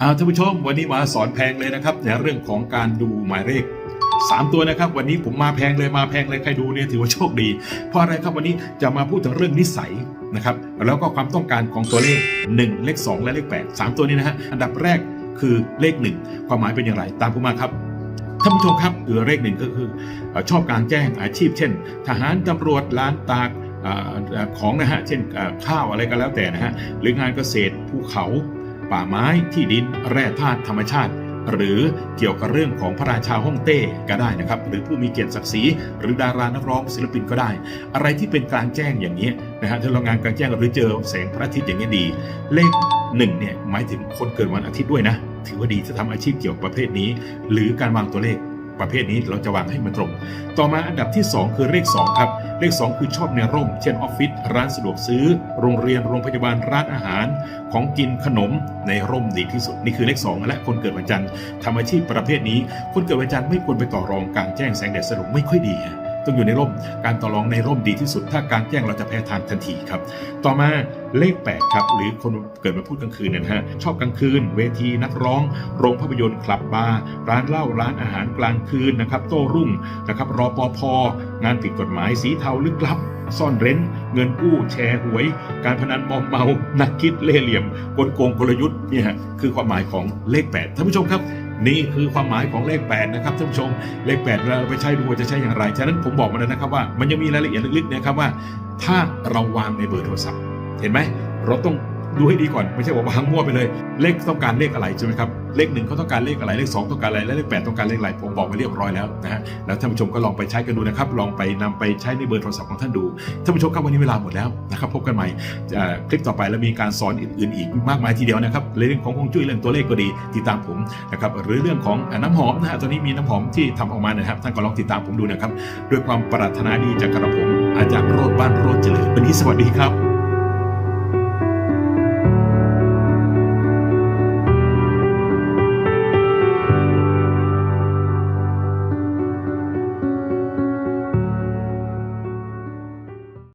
เอาท่านผู้ชมวันนี้มาสอนแพงเลยนะครับในเรื่องของการดูหมายเลขสามตัวนะครับ วันนี้ผมมาแพงเลยมาแพงเลยใครดูเนี่ยถือว่าโชคดี เพราะอะไรครับวันนี้จะมาพูดถึงเรื่องนิสัยนะครับแล้วก็ความต้องการของตัวเลข 1 เลข 2 และเลข 8 3 ตัวนี้นะฮะอันดับแรกคือเลข 1 ความหมายเป็นอย่างไร ตามผมมาครับท่านผู้ชมครับคือเลขหนึ่งก็คือชอบการแจ้งอาชีพ เช่น ทหารตำรวจร้านตากของนะฮะเช่นข้าวอะไรก็แล้วแต่นะฮะหรืองานเกษตรภูเขา ป่าไม้ที่ดินแร่ธาตุธรรมชาติ หรือเกี่ยวกับเรื่องของพระราชาฮ่องเต้ก็ได้นะครับ หรือผู้มีเกียรติศักดิ์ศรีหรือดารานักร้องศิลปินก็ได้ อะไรที่เป็นกลางแจ้งอย่างนี้นะฮะถ้าเรางานกลางแจ้งหรือเจอแสงพระอาทิตย์อย่างนี้ดี เลขหนึ่งเนี่ยหมายถึงคนเกิดวันอาทิตย์ด้วยนะ ถือว่าดีจะทำอาชีพเกี่ยวกับประเภทนี้ หรือการวางตัวเลข ประเภทนี้เราจะวางให้มันตรง ต่อมาอันดับที่ 2 คือเลข2ครับเลข 2 คือชอบในร่ม เช่นออฟฟิศร้านสะดวกซื้อ โรงเรียนโรงพยาบาลร้านอาหาร ของกินขนมในร่มดีที่สุด นี่คือเลข 2 และคนเกิดวันจันทร์ทำอาชีพประเภทนี้ คนเกิดวันจันทร์ไม่ควรไปต่อรองกลางแจ้งแสงแดดสลงไม่ค่อยดีฮะ ต้องอยู่ในร่มการต่อรองในร่มดีที่สุด ถ้ากลางแจ้งเราจะแพ้ทางทันทีครับ ต่อมาเลข 8 ครับ หรือคนเกิดมาพูดกลางคืนเนยนะฮะชอบกลางคืน เวทีนักร้อง โรงภาพยนตร์คลับบาร์ร้านเหล้าร้านอาหารกลางคืนนะครับ โต้รุ่งนะครับรอปภงานผิดกฎหมายสีเทาลึกลับ ซ่อนเร้น เงินกู้แชร์หวย การพนันมอมเมา นักคิดเล่ห์เหลี่ยมกลโกงกลยุทธ์เนี่ยคือความหมายของเลข 8ท่านผู้ชมครับ นี่คือความหมายของเลข 8 นะครับท่านผู้ชม เลข8เราไปใช้ดูว่าจะใช้อย่างไร ฉะนั้นผมบอกมาแล้วนะครับว่ามันยังมีรายละเอียดลึกๆนะครับว่า ถ้าเราวางในเบอร์โทรศัพท์ เห็นไหมเราต้อง ดูให้ดีก่อนไม่ใช่ว่าวางมั่วไปเลย เลขต้องการเลขอะไรใช่ไหมครับเลขหนึ่งเขาต้องการเลขอะไรเลขสองต้องการอะไรและเลขแปดต้องการเลขอะไรผมบอกไว้เรียบร้อยแล้วนะฮะแล้วท่านผู้ชมก็ลองไปใช้กันดูนะครับลองไปนำไปใช้ในเบอร์โทรศัพท์ของท่านดูท่านผู้ชมครับวันนี้เวลาหมดแล้วนะครับพบกันใหม่คลิปต่อไปแล้วมีการสอนอื่นๆอีกมากมายทีเดียวนะครับเรื่องของฮวงจุ้ยเรื่องตัวเลขก็ดีติดตามผมนะครับหรือเรื่องของน้ำหอมนะฮะตอนนี้มีน้ำหอมที่ทำออกมานะครับท่านก็ลองติดตามผมดูนะครับด้วยความปรารถนาดีจากกระผมอาจารย์โรดบ้านโรดเจริญวันนี้สวัสดีครับ